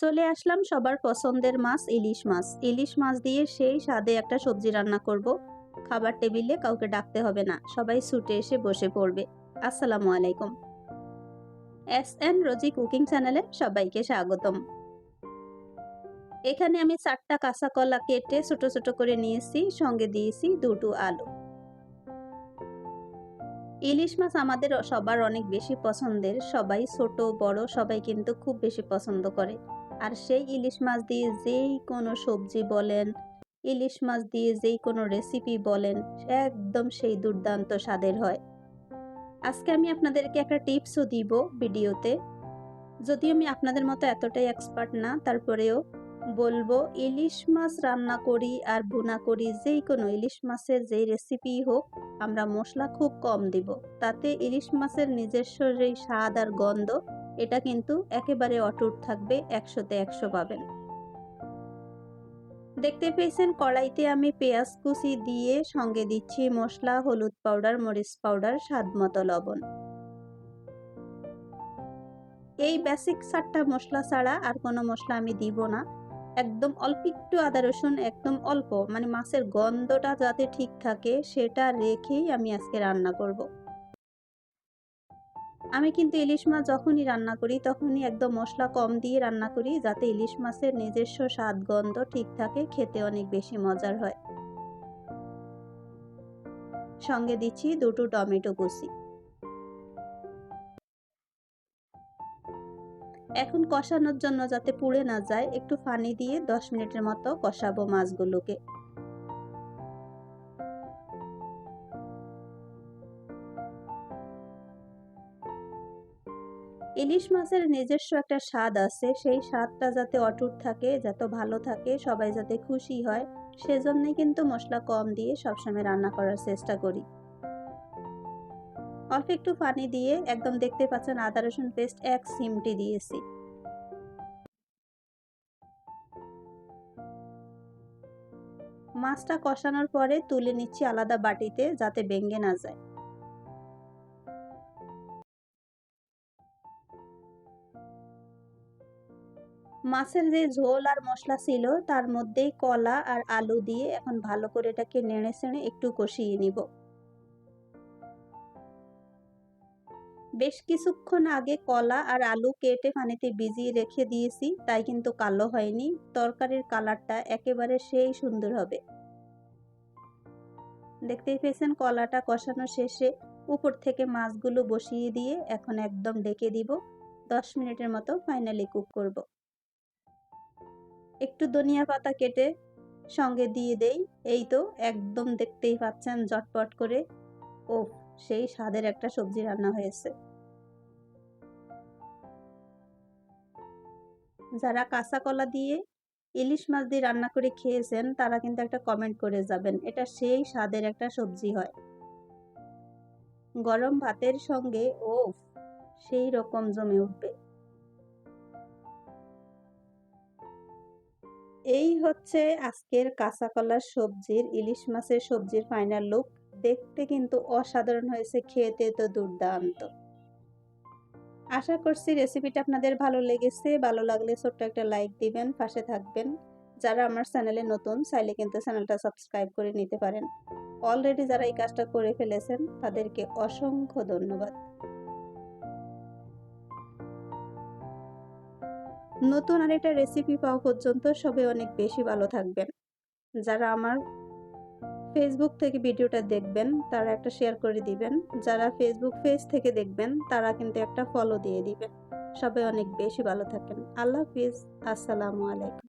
চলে আসলাম সবার পছন্দের মাছ, ইলিশ মাছ। ইলিশ মাছ দিয়ে সেই স্বাদে একটা সবজি রান্না করব। খাবার টেবিলে কাউকে ডাকতে হবে না, সবাই ছুটে এসে বসে পড়বে। আসসালামু আলাইকুম। এস এন রোজি কুকিং চ্যানেলে সবাইকে স্বাগতম। এখানে আমি চারটা কাঁচা কলা কেটে ছোট ছোট করে নিয়েছি, সঙ্গে দিয়েছি দুটো আলু। ইলিশ মাছ আমাদের সবার অনেক বেশি পছন্দের, সবাই ছোট, বড়, সবাই কিন্তু খুব বেশি পছন্দ করে। আর সেই ইলিশ মাছ দিয়ে যেই কোনো সবজি বলেন, ইলিশ মাছ দিয়ে যেই কোনো রেসিপি বলেন, একদম সেই দুর্দান্ত স্বাদের হয়। আজকে আমি আপনাদেরকে একটা টিপসও দিব ভিডিওতে। যদিও আমি আপনাদের মতো এতটাই এক্সপার্ট না, তারপরেও বলব ইলিশ মাছ রান্না করি আর ভুনা করি, যেই কোনো ইলিশ মাছের যেই রেসিপি হোক, আমরা মশলা খুব কম দিব। তাতে ইলিশ মাছের নিজস্ব যেই স্বাদ আর গন্ধ এটা কিন্তু একেবারে অটুট থাকবে একশোতে একশো পাবেন। দেখতে পেয়েছেন কড়াইতে আমি পেঁয়াজ কুচি দিয়ে সঙ্গে দিচ্ছি মশলা, হলুদ পাউডার, মরিচ পাউডার, স্বাদ মতো লবণ। এই বেসিক সাতটা মশলা ছাড়া আর কোনো মশলা আমি দিব না। একদম অল্প একটু আদা রসুন, একদম অল্প মানে মাছের গন্ধটা যাতে ঠিক থাকে সেটা রেখেই আমি আজকে রান্না করব। আমি কিন্তু ইলিশ মাছ যখনই রান্না করি, তখনই একদম মশলা কম দিয়ে রান্না করি, যাতে ইলিশ মাছের নিজস্ব স্বাদ, গন্ধ ঠিক থাকে, খেতে অনেক বেশি মজার হয়। সঙ্গে দিচ্ছি দুটো টমেটো কুচি। এখন কষানোর জন্য যাতে পুড়ে না যায়, একটু পানি দিয়ে দশ মিনিটের মতো কষাবো মাছগুলোকে। ইলিশ মাছের নিজস্ব একটা স্বাদ আছে, সেই স্বাদটা যাতে অটুট থাকে, যত ভালো থাকে, সবাই যাতে খুশি হয়, সেজন্যই কিন্তু মশলা কম দিয়ে সবসময় রান্না করার চেষ্টা করি। অল্প একটু পানি দিয়ে একদম দেখতে পাচ্ছেন আদা, রসুন পেস্ট এক সিমটি দিয়েছি। মাছটা কষানোর পরে তুলে নিচ্ছি আলাদা বাটিতে যাতে ভেঙে না যায়। মাছের যে ঝোল আর মশলা ছিল, তার মধ্যেই কলা আর আলু দিয়ে এখন ভালো করে এটাকে নেড়ে চেড়ে একটু কষিয়ে নিব। বেশ কিছুক্ষণ আগে কলা আর আলু কেটে পানিতে ভিজিয়ে রেখে দিয়েছি, তাই কিন্তু কালো হয়নি। তরকারির কালারটা একেবারে সেই সুন্দর হবে। দেখতেই পেয়েছেন কলাটা কষানো শেষে উপর থেকে মাছগুলো বসিয়ে দিয়ে এখন একদম ডেকে দিব। দশ মিনিটের মতো ফাইনালি কুক করব। একটু ধনিয়া পাতা কেটে সঙ্গে দিয়ে দেই। এই তো একদম দেখতেই পাচ্ছেন জটপট করে। ও সেই স্বাদের একটা সবজি রান্না হয়েছে। যারা কাঁচা কলা দিয়ে ইলিশ মাছ দিয়ে রান্না করে খেয়েছেন, তারা কিন্তু একটা কমেন্ট করে যাবেন, এটা সেই স্বাদের একটা সবজি হয়। গরম ভাতের সঙ্গে ও সেই রকম জমে উঠবে। এই হচ্ছে আজকের কাঁচা কলার সবজির, ইলিশ মাছের সবজির ফাইনাল লুক দেখতে কিন্তু অসাধারণ হয়েছে, খেতে তো দুর্দান্ত। আশা করছি রেসিপিটা আপনাদের ভালো লেগেছে। ভালো লাগলে ছোট্ট একটা লাইক দিবেন, পাশে থাকবেন। যারা আমার চ্যানেলে নতুন, চাইলে কিন্তু চ্যানেলটা সাবস্ক্রাইব করে নিতে পারেন। অলরেডি যারা এই কাজটা করে ফেলেছেন, তাদেরকে অসংখ্য ধন্যবাদ। নতুন আরেকটা রেসিপি পাওয়া পর্যন্ত সবাই অনেক বেশি ভালো থাকবেন। যারা আমার ফেসবুক থেকে ভিডিওটা দেখবেন, তারা একটা শেয়ার করে দিবেন। যারা ফেসবুক পেজ থেকে দেখবেন, তারা কিন্তু একটা ফলো দিয়ে দিবেন। সবাই অনেক বেশি ভালো থাকেন আল্লাহ হাফিজ। আসসালামু আলাইকুম।